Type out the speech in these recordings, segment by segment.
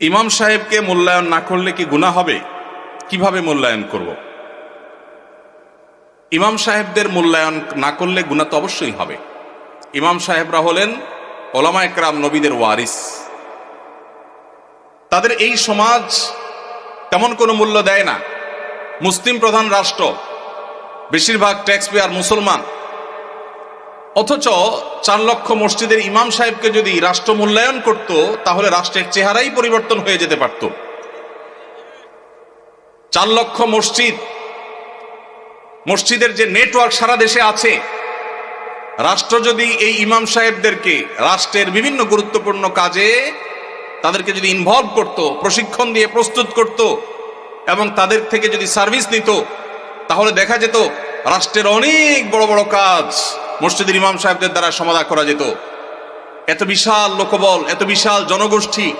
ইমাম সাহেবকে মূল্যায়ন না করলে কি গুনাহ হবে? কীভাবে মূল্যায়ন করব? ইমাম সাহেবদের মূল্যায়ন না করলে গুনাহ তো অবশ্যই হবে। ইমাম সাহেবরা হলেন ওলামা একরাম নবীদের ওয়ারিস। তাদের এই সমাজ তেমন কোনো মূল্য দেয় না। মুসলিম প্রধান রাষ্ট্র, বেশিরভাগ ট্যাক্স পেয়ার মুসলমান। অথচ চার লক্ষ মসজিদের ইমাম সাহেবকে যদি রাষ্ট্র মূল্যায়ন করত, তাহলে রাষ্ট্রের চেহারাই পরিবর্তন হয়ে যেতে পারত। চার লক্ষ মসজিদ, মসজিদের যে নেটওয়ার্ক সারা দেশে আছে, রাষ্ট্র যদি এই ইমাম সাহেবদেরকে রাষ্ট্রের বিভিন্ন গুরুত্বপূর্ণ কাজে তাদেরকে যদি ইনভলভ করত, প্রশিক্ষণ দিয়ে প্রস্তুত করত, এবং তাদের থেকে যদি সার্ভিস নিত, তাহলে দেখা যেত রাষ্ট্রের অনেক বড় বড় কাজ মসজিদের ইমাম সাহেবদের দ্বারা সমাধা করা যেত। এত বিশাল লোকবল, এত বিশাল জনগোষ্ঠী,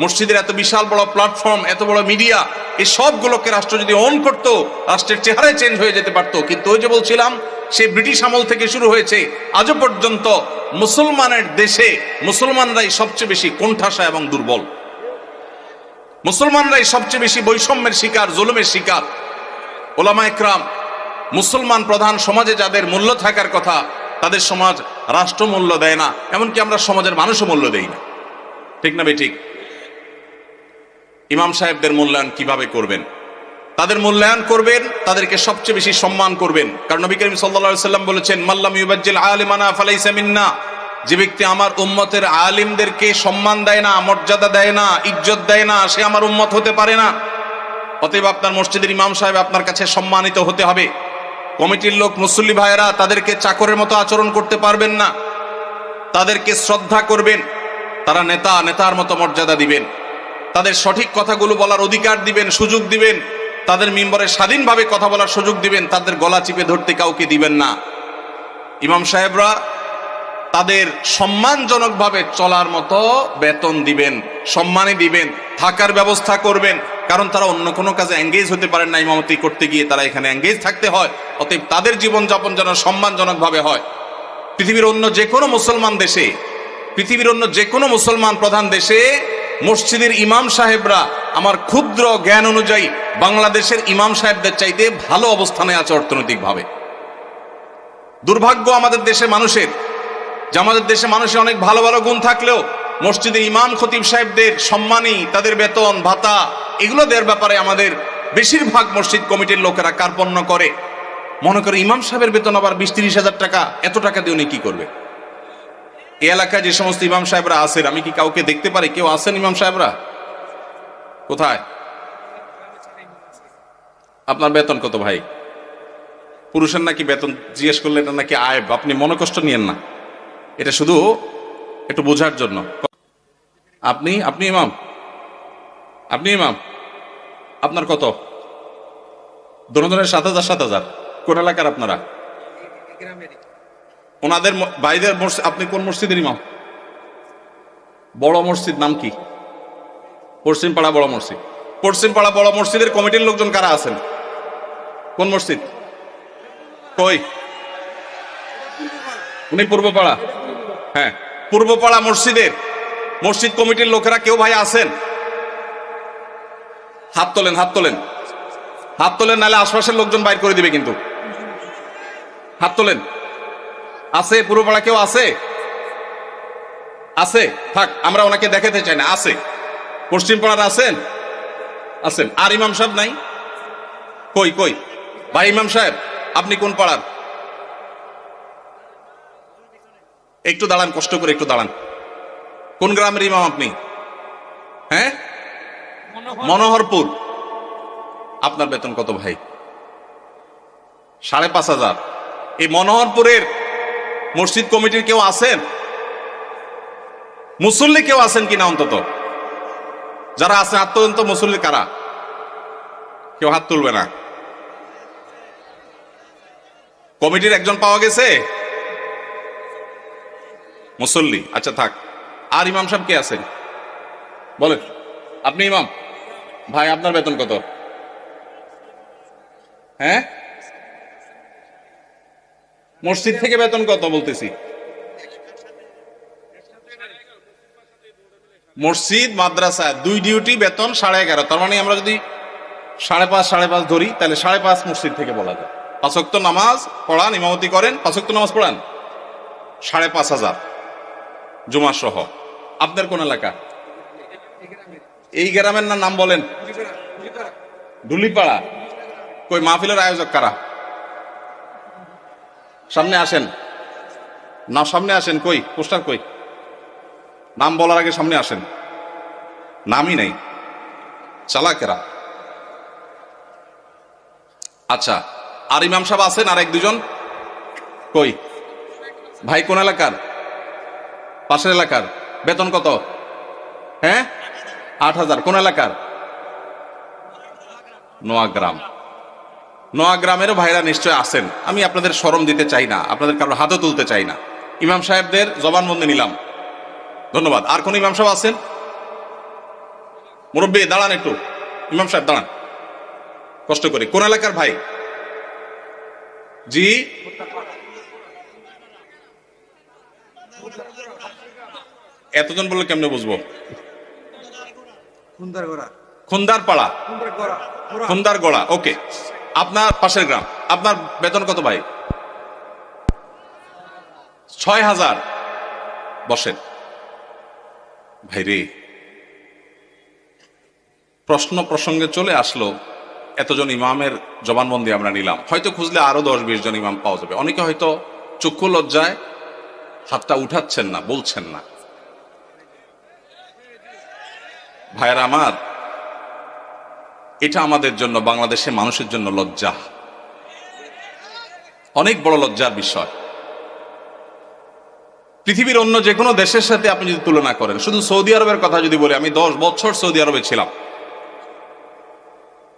মসজিদের এত বিশাল বড় প্ল্যাটফর্ম এত বড় মিডিয়া এই সবগুলোকে রাষ্ট্র যদি অন করত, রাষ্ট্রের চেহারায় চেঞ্জ হয়ে যেতে পারতো। কিন্তু ওই যে বলছিলাম সে ব্রিটিশ আমল থেকে শুরু হয়েছে। আজও পর্যন্ত মুসলমানের দেশে মুসলমানরাই সবচেয়ে বেশি কোণঠাসা এবং দুর্বল। মুসলমানরাই সবচেয়ে বেশি বৈষম্যের শিকার, জুলুমের শিকার। ওলামা একরাম, মুসলমান প্রধান সমাজে যাদের মূল্য থাকার কথা তাদের সমাজ রাষ্ট্র মূল্য দেয় না, এমনকি আমরা সমাজের মানুষও মূল্য দেই না। ঠিক না ঠিক ইমাম সাহেবদের মূল্যায়ন কীভাবে করবেন? তাদের মূল্যায়ন করবেন, তাদেরকে সবচেয়ে বেশি সম্মান করবেন। কারণ নবী করিম সাল্লা সাল্লাম বলেছেন মাল্লাম যে ব্যক্তি আমার উম্মতের আলিমদেরকে সম্মান দেয় না, মর্যাদা দেয় না, ইজ্জত দেয় না, সে আমার উম্মত হতে পারে না। অতএব আপনার মসজিদের ইমাম সাহেব আপনার কাছে সম্মানিত হতে হবে। কমিটির লোক মুসল্লি ভাইয়েরা তাদেরকে চাকরের মতো আচরণ করতে পারবেন না। তাদেরকে শ্রদ্ধা করবেন। তারা নেতা, নেতার মতো মর্যাদা দিবেন। তাদের সঠিক কথাগুলো বলার অধিকার দিবেন, সুযোগ দিবেন। তাদের মেম্বরে স্বাধীনভাবে কথা বলার সুযোগ দিবেন। তাদের গলা চিপে ধরতে কাউকে দিবেন না। ইমাম সাহেবরা তাদের সম্মানজনকভাবে চলার মতো বেতন দিবেন, সম্মানই দিবেন, থাকার ব্যবস্থা করবেন। কারণ তারা অন্য কোনো কাজে এঙ্গেজ হতে পারেন না ইমামতি করতে গিয়ে, তারা এখানে এঙ্গেজ থাকতে হয়, অতএব তাদের জীবনযাপন যেন সম্মানজনকভাবে হয়। পৃথিবীর অন্য যে কোনো মুসলমান দেশে, পৃথিবীর অন্য যে কোনো মুসলমান প্রধান দেশে, মসজিদের ইমাম সাহেবরা আমার ক্ষুদ্র জ্ঞান অনুযায়ী বাংলাদেশের ইমাম সাহেবদের চাইতে ভালো অবস্থানে আছে অর্থনৈতিকভাবে। দুর্ভাগ্য আমাদের দেশে মানুষের, যে আমাদের দেশে মানুষের অনেক ভালো ভালো গুণ থাকলেও মসজিদে ইমাম খতিব সাহেবদের সম্মানী তাদের বেতন, ভাতা এগুলো দেওয়ার ব্যাপারে আমাদের বেশিরভাগ মসজিদ কমিটির লোকেরা কার্পণ্য করে। মনে করে ইমাম সাহেবের বেতন আবার বিশ তিরিশ হাজার টাকা, এত টাকা দিয়ে উনি কি করবে? এ এলাকায় যে সমস্ত ইমাম সাহেবরা আছেন, আমি কি কাউকে দেখতে পারি? কেউ আছেন ইমাম সাহেবরা? কোথায়? আপনার বেতন কত ভাই? পুরুষের নাকি বেতন জিজ্ঞেস করলে এটা নাকি আয়ব আপনি মনে কষ্ট নিয়েন না। এটা শুধু একটু বোঝার জন্য। আপনি আপনি ইমাম? আপনি ইমাম, আপনার কত? দোনোজনের সাত হাজার সাত হাজার। কোন এলাকার আপনারা? ওনাদের ভাইদের আপনি কোন মসজিদের ইমাম? বড় মসজিদ নাম কি? পশ্চিমপাড়া বড় মসজিদ। পশ্চিমপাড়া বড় মসজিদের কমিটির লোকজন কারা আছেন? কোন মসজিদ? কই? উনি পূর্বপাড়া। হ্যাঁ পূর্বপাড়া মসজিদের, মসজিদ কমিটির লোকেরা কেউ ভাই আছেন? হাত তোলেন হাত তোলেন। হাত তোলেন, নাহলে আশপাশের লোকজন বাইর করে দিবে কিন্তু। হাত তোলেন। আছে, পূর্বপাড়া কেউ আছে? আছে। থাক, আমরা ওনাকে দেখাতে চাই না, আছে। পশ্চিম পাড়ার আছেন? আছেন। আর ইমাম সাহেব নাই? কই কই? ভাই ইমাম সাহেব, আপনি কোন পাড়ার? একটু দাঁড়ান, কষ্ট করে একটু দাঁড়ান। কোন গ্রামের ইমাম আপনি? হ্যাঁ? মনোহরপুর। আপনার বেতন কত ভাই? সাড়ে পাঁচ হাজার। এই মনোহরপুরের মসজিদ কমিটির কেউ আছেন? মুসল্লি কেউ আছেন কিনা অন্তত? যারা আছেন হাত মুসল্লি কারা? কেউ হাত তুলবে না। কমিটির একজন পাওয়া গেছে? মুসল্লি। আচ্ছা থাক। আর ইমাম সাহেব কে আছেন? বলেন। আপনি ইমাম? ভাই, আপনার বেতন কত? হ্যাঁ? মসজিদ থেকে বেতন কত বলতেছি? মসজিদ, মাদ্রাসা, দুই ডিউটি, বেতন সাড়ে এগারো। তার মানে আমরা যদি সাড়ে পাঁচ সাড়ে পাঁচ ধরি, তাহলে সাড়ে পাঁচ মসজিদ থেকে বলা যায়। পাঁচক্ত নামাজ পড়ান, ইমামতি করেন পাঁচক্ত নামাজ পড়ান? সাড়ে পাঁচ হাজার। জুমা সহ। আপনার কোন এলাকা? এই গ্রামের না নাম বলেন? ডুলিপাড়া। কই, মাহফিলের আয়োজক কারা? সামনে আসেন। না, সামনে আসেন, কই? পোস্টার কই? নাম বলার আগে সামনে আসেন। নামই নেই। চালাকেরা। আচ্ছা আর ইমাম সাহেব আছেন আর এক দুজন? কই? ভাই কোন এলাকার? পাশের এলাকার। বেতন কত? হ্যাঁ? আট হাজার। কোন এলাকার? নোয়াগ্রাম। নোয়াগ্রামেরও ভাইরা নিশ্চয় আছেন। আমি আপনাদের সরম দিতে চাই না। আপনাদের কারোর হাতও তুলতে চাই না। ইমাম সাহেবদের জবানবন্দি নিলাম। ধন্যবাদ। আর কোন ইমাম সাহেব আছেন? মুরব্বী, দাঁড়ান একটু। ইমাম সাহেব, দাঁড়ান। কষ্ট করে। কোন এলাকার ভাই? জি? এতজন বললে কেমনে বুঝব? খুন্দার পাড়া খুন্দার গোড়া ওকে আপনার পাশের গ্রাম আপনার বেতন কত ভাই? ছয় হাজার। বসেন। ভাই রে প্রশ্ন প্রসঙ্গে চলে আসলো এতজন ইমামের জবানবন্দি আমরা নিলাম। হয়তো খুঁজলে আরও দশ বিশ জন ইমাম পাওয়া যাবে। অনেকে হয়তো চক্ষু লজ্জায় হাতটা উঠাচ্ছেন না বলছেন না। ভাইয়েরা আমার, এটা আমাদের জন্য, বাংলাদেশে মানুষের জন্য লজ্জা। অনেক বড় লজ্জার বিষয়। পৃথিবীর অন্য যে কোনো দেশের সাথে আপনি যদি তুলনা করেন, শুধু সৌদি আরবের কথা যদি বলি, আমি দশ বছর সৌদি আরবে ছিলাম।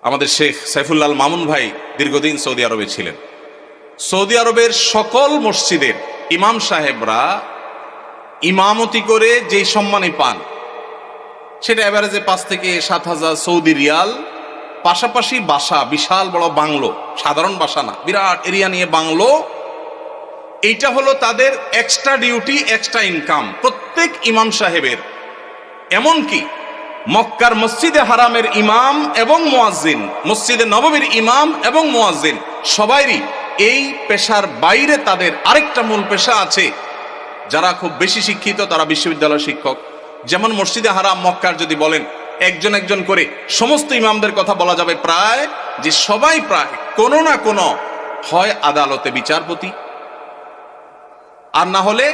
আমাদের শেখ সাইফুল্লাহ মামুন ভাই দীর্ঘদিন সৌদি আরবে ছিলেন। সৌদি আরবের সকল মসজিদের ইমাম সাহেবরা ইমামতি করে যেই সম্মানই পান সেটা এভারেজে পাঁচ থেকে সাত হাজার সৌদি রিয়াল, পাশাপাশি বাসা, বিশাল বড় বাংলো, সাধারণ বাসা না, বিরাট এরিয়া নিয়ে বাংলো। এইটা হলো তাদের এক্সট্রা ডিউটি এক্সট্রা ইনকাম প্রত্যেক ইমাম সাহেবের। এমনকি মক্কার মসজিদে হারামের ইমাম এবং মোয়াজ্জিন, মসজিদে নবমীর ইমাম এবং মোয়াজ্জিন, সবাইরই এই পেশার বাইরে তাদের আরেকটা মূল পেশা আছে। যারা খুব বেশি শিক্ষিত, তারা বিশ্ববিদ্যালয়ের শিক্ষক। যেমন মসজিদে হারাম, মক্কার যদি বলেন, একজন একজন করে, সমস্ত ইমামদের কথা বলা যাবে প্রায় যে সবাই প্রায়, কোনো না কোনো হয় আদালতে বিচারপতি। আর না হলে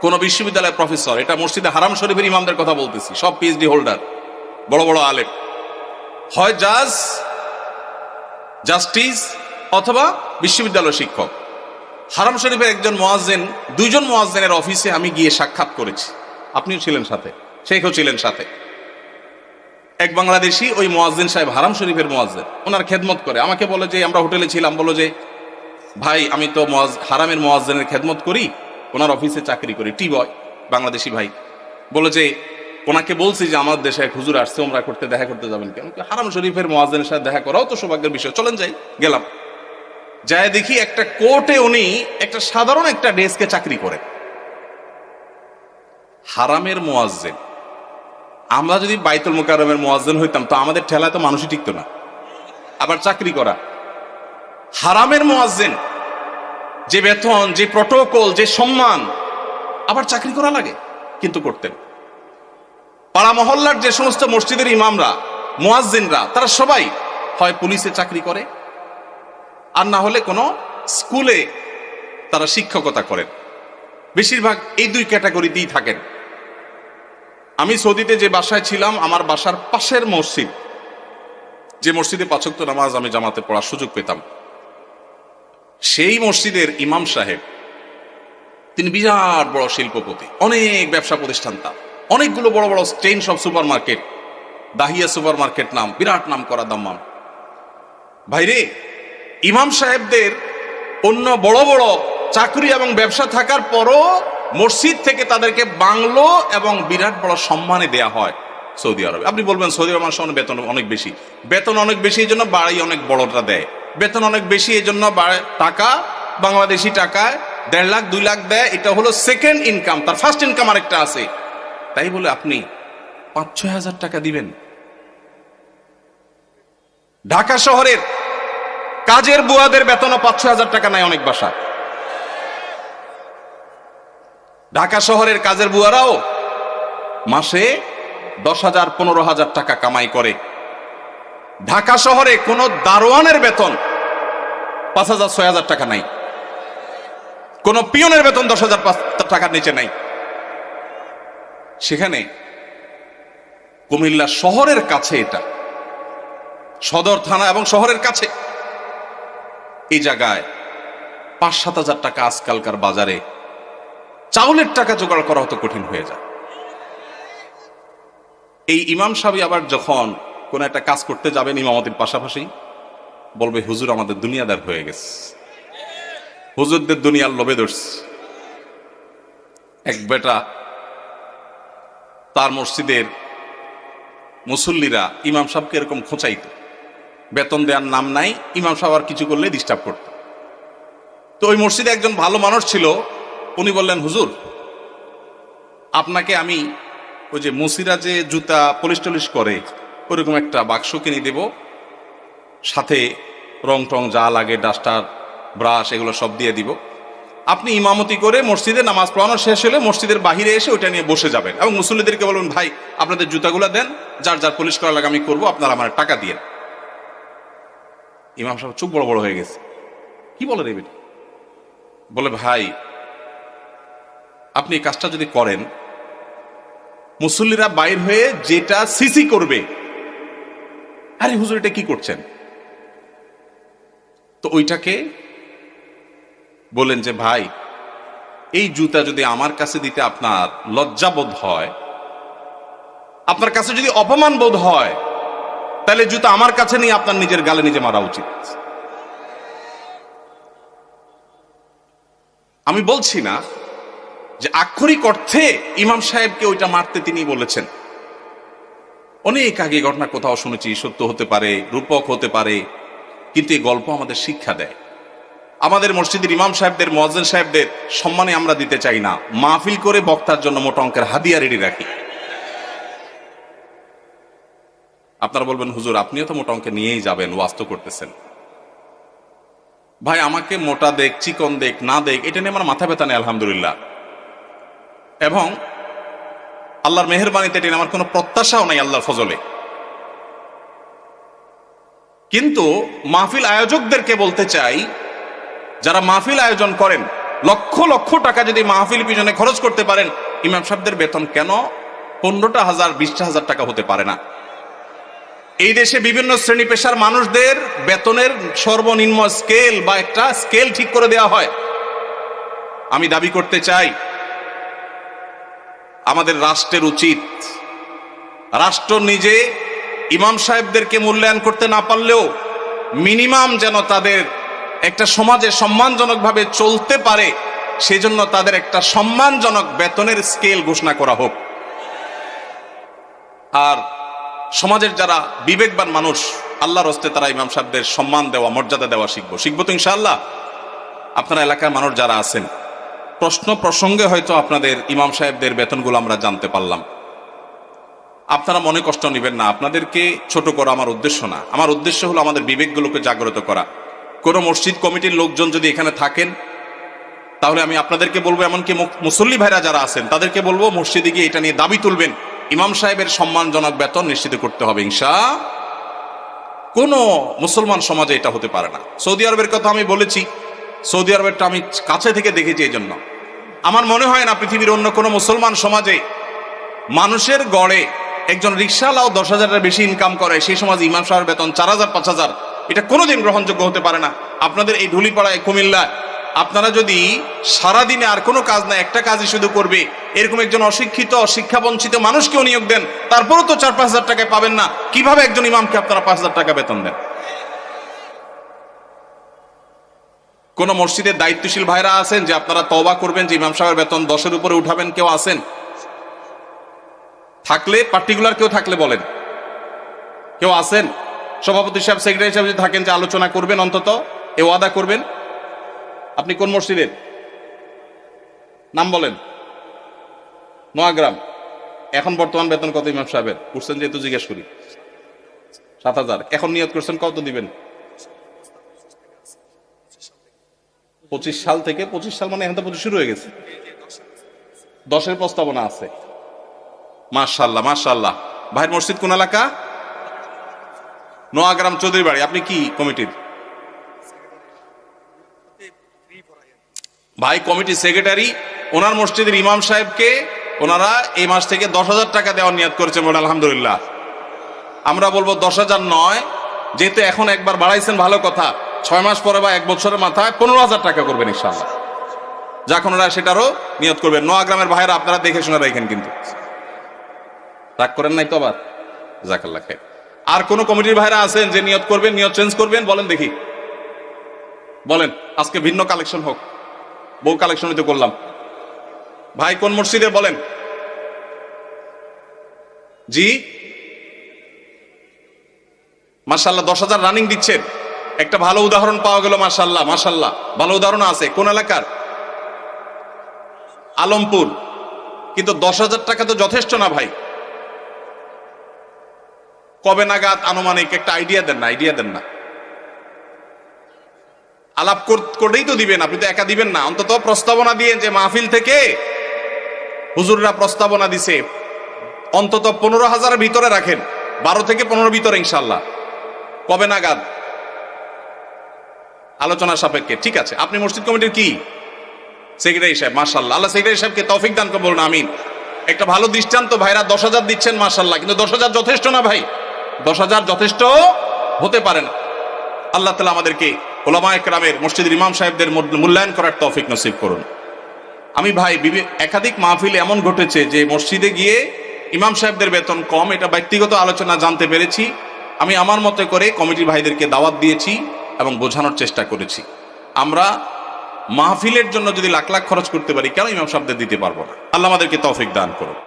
কোন বিশ্ববিদ্যালয়ের প্রফেসর, এটা মসজিদে হারাম শরীফের ইমামদের কথা বলতেছি, সব পিএইচডি হোল্ডার বড় বড় আলেম। হয় জাজ, জাস্টিস, অথবা বিশ্ববিদ্যালয় শিক্ষক। হারাম শরীফের একজন মোয়াজ্জেন, দুইজন মোয়াজ্জেনের অফিসে আমি গিয়ে সাক্ষাৎ করেছি। আপনিও ছিলেন সাথে, শেখও ছিলেন সাথে। এক বাংলাদেশি ওই মোয়াজ্জিন সাহেব, হারাম শরীফের মোয়াজ্জেন, ওনার খেদমত করে। আমাকে বলে যে, আমরা হোটেলে ছিলাম। বলো যে, ভাই, আমি তো হারামের মোয়াজ্জেনের খেদমত করি, ওনার অফিসে চাকরি করি। টি বয়, বাংলাদেশি ভাই, বলে যে, ওনাকে বলছি যে, আমার দেশে এক হুজুর আসছে, ওমরা করতে দেখা করতে যাবেন কেন? হারাম শরীফের মোয়াজ্জেনের সাথে দেখা করাও তো সৌভাগ্যের বিষয়। চলেন যাই, গেলাম। যায় দেখি একটা কোর্টে উনি একটা সাধারণ একটা ডেস্কে চাকরি করেন। হারামের মোয়াজ্জেন। আমরা যদি বাইতুল মোকারমের মোয়াজ্জেন হইতাম, তো আমাদের ঠেলায় তো মানুষই টিকতো না। আবার চাকরি করা। হারামের মোয়াজ্জেন, যে বেতন, যে প্রটোকল যে সম্মান, আবার চাকরি করা লাগে, কিন্তু করতেন। পাড়া মহল্লার যে সমস্ত মসজিদের ইমামরা, মোয়াজ্জিনরা, তারা সবাই হয় পুলিশে চাকরি করে, আর না হলে কোনো স্কুলে তারা শিক্ষকতা করেন। বেশিরভাগ এই দুই ক্যাটাগরিতেই থাকেন। আমি সৌদিতে যে বাসায় ছিলাম, আমার বাসার পাশের মসজিদ, যে মসজিদে পাচক্ত নামাজ আমি জামাতে পড়ার সুযোগ পেতাম, সেই মসজিদের ইমাম সাহেব, তিনি বিরাট বড় শিল্পপতি, অনেক ব্যবসা প্রতিষ্ঠান তার, অনেকগুলো বড় বড় চেইন সব super market Dahiya super market নাম, বিরাট নাম করা দাম্মাম। ভাইরে, ইমাম সাহেবদের অন্য বড় বড় চাকরি এবং ব্যবসা থাকার পরও মসজিদ থেকে তাদেরকে বাংলো এবং বিরাট বড় সম্মানে দেয়া হয় সৌদি আরবে। আপনি বলবেন, সৌদি আরব মানুষের বেতন অনেক বেশি। বেতন অনেক বেশি এই জন্য বাড়ি অনেক বড়টা দেয়। বেতন অনেক বেশি এই জন্য টাকা, বাংলাদেশি টাকায় দেড় লাখ, দুই লাখ দেয়। এটা হলো সেকেন্ড ইনকাম তার ফার্স্ট ইনকাম আরেকটা আছে। তাই বলে আপনি পাঁচ, ছয় হাজার টাকা দিবেন। ঢাকা শহরের কাজের বুয়াদের বেতনও পাঁচ, ছয় হাজার টাকা নাই অনেক বাসা। ঢাকা শহরের কাজের বুয়ারাও মাসে দশ হাজার, পনেরো হাজার টাকা কামাই করে। ঢাকা শহরে কোন দারোয়ানের বেতন পাঁচ হাজার, ছয় হাজার টাকা নাই। কোন পিয়নের বেতন দশ হাজার, পাঁচ টাকার নিচে নাই। সেখানে কুমিল্লা শহরের কাছে এটা, সদর থানা এবং শহরের কাছে। এই জায়গায় পাঁচ, সাত হাজার টাকা আজকালকার বাজারে চাউলের টাকা জোগাড় করা হতো কঠিন হয়ে যায়। এই ইমাম সাহেব আবার যখন কোন একটা কাজ করতে যাবেন ইমামতির পাশাপাশি, বলবে, হুজুর, আমাদের দুনিয়াদার হয়ে গেছে। হুজুরদের দুনিয়ার লোভে ধরছে। এক বেটা তার মসজিদের মুসল্লিরা ইমাম সাহেবকে এরকম খোঁচাইত। বেতন দেওয়ার নাম নাই, ইমাম সাহেব আর কিছু করলে ডিস্টার্ব করত। তো ওই মসজিদে একজন ভালো মানুষ ছিল উনি বললেন, হুজুর, আপনাকে আমি ওই যে মুসিরা যে জুতা পলিশ টলিশ করে, ওরকম একটা বাক্স কিনে দেব। সাথে রং টং যা লাগে, ডাস্টার, ব্রাশ, এগুলো সব দিয়ে দিব। আপনি ইমামতি করে মসজিদে নামাজ পড়ানো শেষ হলে মসজিদের বাহিরে এসে ওইটা নিয়ে বসে যাবেন এবং মুসল্লিদেরকে বলবেন ভাই, আপনাদের জুতাগুলো দেন, যার যার পলিশ করা লাগে আমি করব, আপনারা আমার টাকা দিয়ে ইমাম সাহেব চুপ বড় বড় হয়ে গেছে। কি বলে বেটি? বলে, ভাই আপনি এই কাজটা যদি করেন, মুসল্লিরা বাইর হয়ে যেটা সিসি করবে, আরে হুজুর এটা কি করছেন? তো ওইটাকে বলেন যে, ভাই, এই জুতা যদি আমার কাছে দিতে আপনার লজ্জাবোধ হয়, আপনার কাছে যদি অপমান বোধ হয়, তাহলে জুতা আমার কাছে নিয়ে আপনার নিজের গালে নিজে মারা উচিত। আমি বলছি না যে আক্ষরিক অর্থে ইমাম সাহেবকে ওইটা মারতে তিনি বলেছেন। অনেক আগে ঘটনা কোথাও শুনেছি, সত্য হতে পারে, রূপক হতে পারে, কিন্তু এই গল্প আমাদের শিক্ষা দেয়। আমাদের মসজিদের ইমাম সাহেবদের মহাজন সাহেবদের সম্মানে আমরা দিতে চাই না। মাহফিল করে বক্তার জন্য মোটা অঙ্কের হাদিয়া রেডি রাখি। আপনারা বলবেন, হুজুর, আপনিও তো মোটা অঙ্কে নিয়েই যাবেন ওয়াস্ত করতেছেন। ভাই, আমাকে মোটা দেখ, চিকন দেখ, না দেখ, এটা নিয়ে আমার মাথা ব্যথা নেই, আলহামদুলিল্লাহ। এবং আল্লাহর মেহরবানিতে এটা আমার কোনো প্রত্যাশাও নাই আল্লাহর ফজলে। কিন্তু মাহফিল আয়োজকদেরকে বলতে চাই, যারা মাহফিল আয়োজন করেন, লক্ষ লক্ষ টাকা যদি মাহফিল পিছনে খরচ করতে পারেন, ইমাম সাহেবদের বেতন কেন? পনেরোটা হাজার, বিশটা হাজার টাকা হতে পারে না। এই দেশে বিভিন্ন শ্রেণি পেশার মানুষদের বেতনের সর্বনিম্ন স্কেল বা একটা স্কেল ঠিক করে দেওয়া হয়। আমি দাবি করতে চাই আমাদের রাষ্ট্রের উচিত। রাষ্ট্র নিজে ইমাম সাহেবদেরকে মূল্যায়ন করতে না পারলেও মিনিমাম যেন তাদের একটা সমাজে সম্মানজনকভাবে চলতে পারে, সেজন্য তাদের একটা সম্মানজনক বেতনের স্কেল ঘোষণা করা হোক। আর সমাজের যারা বিবেকবান মানুষ, আল্লাহর হস্তে তারা ইমাম সাহেবদের সম্মান দেওয়া, মর্যাদা দেওয়া শিখব। শিখব তো ইনশাআল্লাহ। আপনার এলাকার মানুষ যারা আছেন প্রশ্ন প্রসঙ্গে হয়তো আপনাদের ইমাম সাহেবদের বেতনগুলো আমরা জানতে পারলাম। আপনারা মনে কষ্ট নেবেন না, আপনাদেরকে ছোট করা আমার উদ্দেশ্য না। আমার উদ্দেশ্য হলো আমাদের বিবেকগুলোকে জাগ্রত করা। কোনো মসজিদ কমিটির লোকজন যদি এখানে থাকেন, তাহলে আমি আপনাদেরকে বলব, এমনকি মুসল্লি ভাইরা যারা আছেন, তাদেরকে বলব, মসজিদে গিয়ে এটা নিয়ে দাবি তুলবেন। ইমাম সাহেবের সম্মানজনক বেতন নিশ্চিত করতে হবে, ইনশা। কোনো মুসলমান সমাজে এটা হতে পারে না। সৌদি আরবের কথা আমি বলেছি সৌদি আরবেরটা আমি কাছে থেকে দেখেছি এই জন্য আমার মনে হয় না পৃথিবীর অন্য কোনো মুসলমান সমাজে মানুষের গড়ে একজন রিক্সাওয়ালাও দশ হাজারের বেশি ইনকাম করে, সেই সমাজে ইমাম সাহেবের বেতন চার হাজার, পাঁচ হাজার, এটা কোনোদিন গ্রহণযোগ্য হতে পারে না। আপনাদের এই ধুলিপাড়ায়, কুমিল্লায়, আপনারা যদি সারাদিনে আর কোনো কাজ না, একটা কাজই শুধু করবে, এরকম একজন অশিক্ষিত শিক্ষা বঞ্চিত মানুষকেও নিয়োগ দেন, তারপরেও তো চার, পাঁচ হাজার টাকায় পাবেন না। কীভাবে একজন ইমামকে আপনারা পাঁচ হাজার টাকা বেতন দেন? কোন মসজিদের দায়িত্বশীল ভাইরা আছেন যে আপনারা তবা করবেন, যে ইমাম সাহেবের বেতন দশের উপরে উঠাবেন, কেউ আছেন? থাকলে পার্টিকুলার কেউ থাকলে বলেন। কেউ আছেন? সভাপতি সাহেব সেক্রেটারি সাহেব যদি থাকেন যে আলোচনা করবেন অন্তত, এ ওয়াদা করবেন? আপনি কোন মসজিদের নাম বলেন। নোয়াগ্রাম। এখন বর্তমান বেতন কত ইমাম সাহেবের? উঠছেন যেহেতু জিজ্ঞেস করি। সাত হাজার। এখন নিয়ত করছেন কত দিবেন? পঁচিশ সাল থেকে পঁচিশ সাল মানে এখন তো পঁচিশ শুরু হয়ে গেছে। দশের প্রস্তাবনা আছে। মাশাল্লাহ মাশাল্লাহ। ভাইয়ের মসজিদ কোন এলাকা? নোয়াগ্রাম চৌধুরী বাড়ি আপনি কি কমিটির? ভাই কমিটি সেক্রেটারি, ওনার মসজিদের ইমাম সাহেবকে ওনারা এই মাস থেকে দশ হাজার টাকা দেওয়ার নিয়াত করেছে মোট আলহামদুলিল্লাহ। আমরা বলব দশ হাজার নয় যেহেতু এখন একবার বাড়াইছেন, ভালো কথা। ছয় মাস পরে বা এক বছরের মাথায় পনেরো হাজার টাকা করবেন ইনশাল্লাহ যখন ওরা সেটারও নিয়ত করবেন। নোয়াগ্রামের ভাইরা আপনারা দেখে শুনে রাখেন কিন্তু। রাগ করেন নাই তো আবার? জাকাল্লা খাই আর কোন কমিটির ভাইরা আছেন যে নিয়ত করবেন, নিয়ত চেঞ্জ করবেন? বলেন দেখি। বলেন, আজকে ভিন্ন কালেকশন হোক। বউ কালেকশন তো করলাম। ভাই কোন মসজিদে বলেন? জি? মাসাল্লাহ দশ হাজার রানিং দিচ্ছেন। একটা ভালো উদাহরণ পাওয়া গেল মাসাল্লাহ মাসাল্লাহ ভালো উদাহরণ আছে, কোন এলাকার? আলমপুর। কিন্তু দশ হাজার টাকা তো যথেষ্ট না ভাই। কবে নাগাদ আনুমানিক একটা আইডিয়া দেন না আইডিয়া দেন না। আলাপ করেই তো দিবেন, আপনি তো একা দিবেন না। অন্তত প্রস্তাবনা দিয়ে যে মাহফিল থেকে হুজুররা প্রস্তাবনা দিছে, অন্তত পনেরো হাজারের ভিতরে রাখেন। বারো থেকে পনেরো ভিতরে ইনশাল্লাহ কবে নাগাদ? আলোচনা সাপেক্ষে, ঠিক আছে। আপনি মসজিদ কমিটির কি? সেক্রেটারি সাহেব মার্শাল্লাহ আল্লাহ সেক্রেটারি সাহেবকে তৌফিক দান করে বলুন, আমিন। একটা ভালো দৃষ্টান্ত, ভাইরা দশ হাজার দিচ্ছেন মার্শাল্লাহ কিন্তু দশ হাজার যথেষ্ট না, ভাই? দশ হাজার যথেষ্ট হতে পারে না। আল্লাহ তালা আমাদেরকে ওলামা একরামের, মসজিদের ইমাম সাহেবদের মূল্যায়ন করার তৌফিক নসিব করুন। আমি ভাই একাধিক মাহফিল এমন ঘটেছে যে মসজিদে গিয়ে ইমাম সাহেবদের বেতন কম, এটা ব্যক্তিগত আলোচনা, জানতে পেরেছি। আমি আমার মতে করে কমিটির ভাইদেরকে দাওয়াত দিয়েছি এবং বোঝানোর চেষ্টা করেছি। আমরা মাহফিলের জন্য যদি লাখ লাখ খরচ করতে পারি, কেন ইমাম সাহেবদের দিতে পারব না? আল্লাহ আমাদেরকে তৌফিক দান করুন